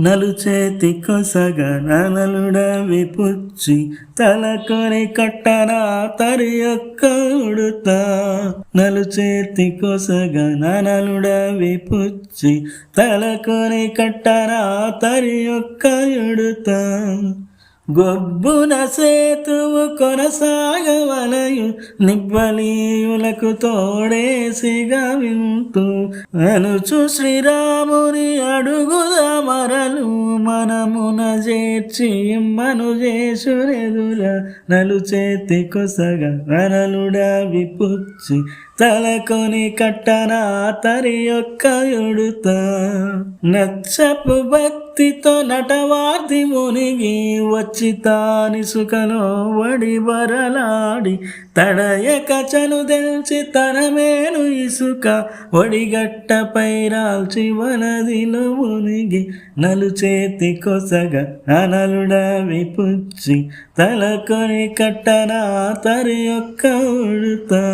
నలుచేతి కొసగ నలుడవి పుచ్చి తలకొని కట్టరా తరి యొక్క ఉడుతా. నలుచేతి కొసగ నలుడవి పుచ్చి తలకొని కట్టరా తరి యొక్క ఉడుతా. గొబ్బున సేతువు కొనసాగవలయు నిబ్బలీయులకు తోడేసిగా వింతు. అనుచు శ్రీరాముని అడుగుదమరలు మనమున చేర్చి మను చేసురెదుర నలు చేతి కొసగా వరలుడా విపుచ్చి తలకొని కట్టనా తరి యొక్క ఎడుత. నచ్చపు భక్తితో నటవార్ది మునిగి వచ్చి తాని సుఖలో వడి వరలాడి తడయక చను తెల్చి తన మేలు ఇసుక ఒడిగట్టపై రాల్చి వనదిలో మునిగి నలు చేతి కొసగ అనలుడవి పుచ్చి తలకొని కట్టనా తరి యొక్క ఉడుతా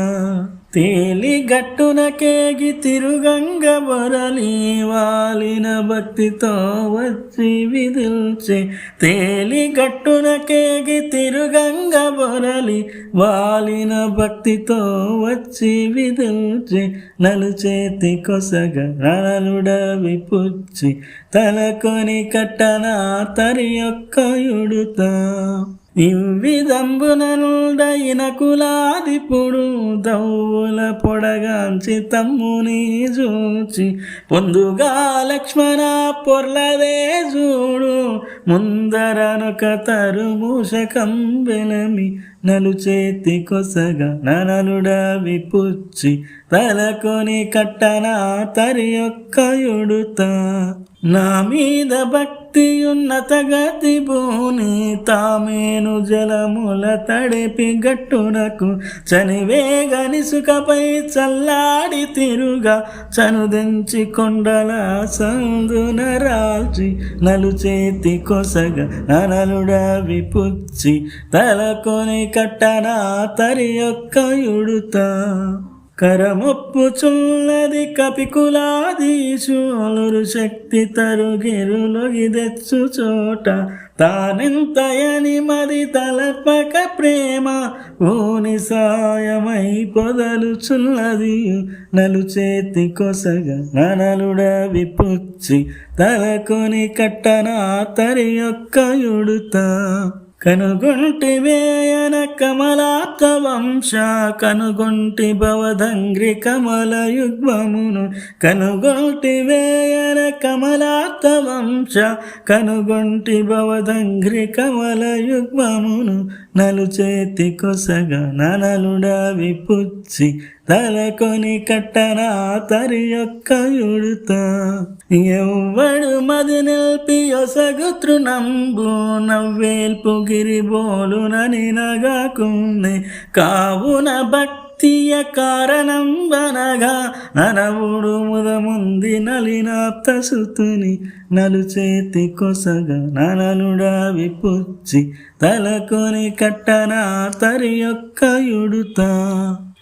తేలిగట్టున కేగి తిరుగంగ బొరలి వాలిన భక్తితో వచ్చి విదిల్చి తేలిగట్టున కేగి తిరుగంగ బొరలి వాలిన భక్తితో వచ్చి విదిల్చి నలు చేతి కొసగ నలుడ విపుచ్చి తలకొని కట్టన తరి యొక్క యుడుతా. ఇవ్విదంబునలుడైన కులాదిపుడు దౌల పొడగాంచి తమ్ముని చూచి పొందుగా లక్ష్మణ పొర్లదే చూడు ముందరనొక తరుమూషకంబెలమి నలు చేతి కొసగా ననలుడ విపుచ్చి తలకొని కట్టన తరి యొక్క యుడుత నా మీద బట్టి ఉన్నత గతి భూని తామేను జలముల తడిపి గట్టునకు చనివేగనిసుకపై చల్లాడి తిరుగా చనుదెంచి కొండల సందున రాల్చి నలు చేతి కొసగ అనలుడ విపుచ్చి తలకొని కట్టనా తరి యొక్క యుడుతా. కరమొప్పుచున్నది కపికులాదీశూలురు శక్తి తరుగిరులొగిదెచ్చు చోట. తానెంతయని మది తలపక ప్రేమ ఊని సాయమై పొదలుచున్నది. నలు చేతి కొసగ ననలుడ విపుచ్చి తలకొని కట్టన తరి యొక్క యుడుతా. కనుగొంటి కమలాక వంశ కనుగొంటి భవదంగ్రి కమల యుగ్మమును. కనుగొంటి వేయన వంశ కనుగొంటి భవదంగ్రి కమల యుగ్మమును. నలు చేతి కొసగ ననలుడా విపుచ్చి తలకొని కట్టనా తరి యొక్క యుడుత ఎవ్వడు మది నిల్పి ఒసగు తృణంబు నవ్వేల్పు గిరిబోలునని నగాకుంది. కావున భక్తియ కారణం వనగా ననవుడు ముదముంది నలినాప్త సుతుని. నలు చేతి కొసగ ననలుడా విపుచ్చి. తలకొని కట్టనా తరి యొక్క యుడుతా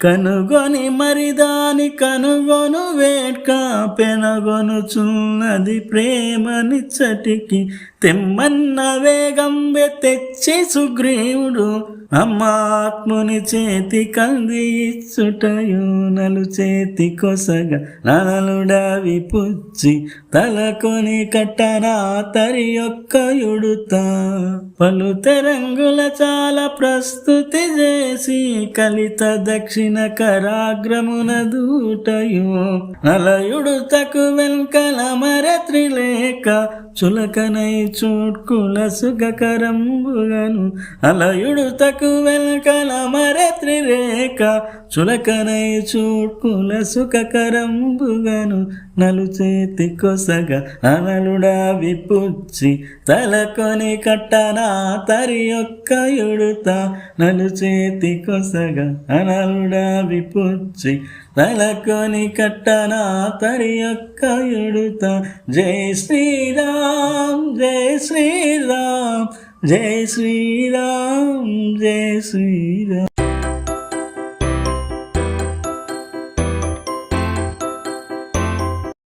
కనుగొని మరిదాని కనుగొను వేట్క పెనగొనుచున్నది ప్రేమనిచ్చటికి. తెమ్మన్న వేగం తెచ్చి సుగ్రీవుడు అమ్మాత్ముని చేతి కంది నలు చేతి కొసగ నలుడా విపుచ్చి తలకొని కట్టన తరి యొక్క యుడుతా పలు తెరంగుల చాలా ప్రస్తుతి చేసి కలిత దక్షిణ కరాగ్రమున దూటయు నలయుడుతకు వెల్కల మరత్రి లేక చులకనై చూట్కుల సుఖకరంబుగను అలయుడుతకు వెంకల మరత్రి రేఖ చులకనై చూట్కుల సుఖకరంబుగను నలు చేతి కొసగ అనలుడా విపుచ్చి తలకొని కట్టనా తరి యొక్క యుడుతా నలు చేతి కొసగ అనలుడా విపుచ్చి తలకొని కట్టనా తరి యొక్క యుడుతా జై శ్రీరామ్ జై శ్రీరామ్ జై శ్రీరామ్ జై శ్రీరామ్.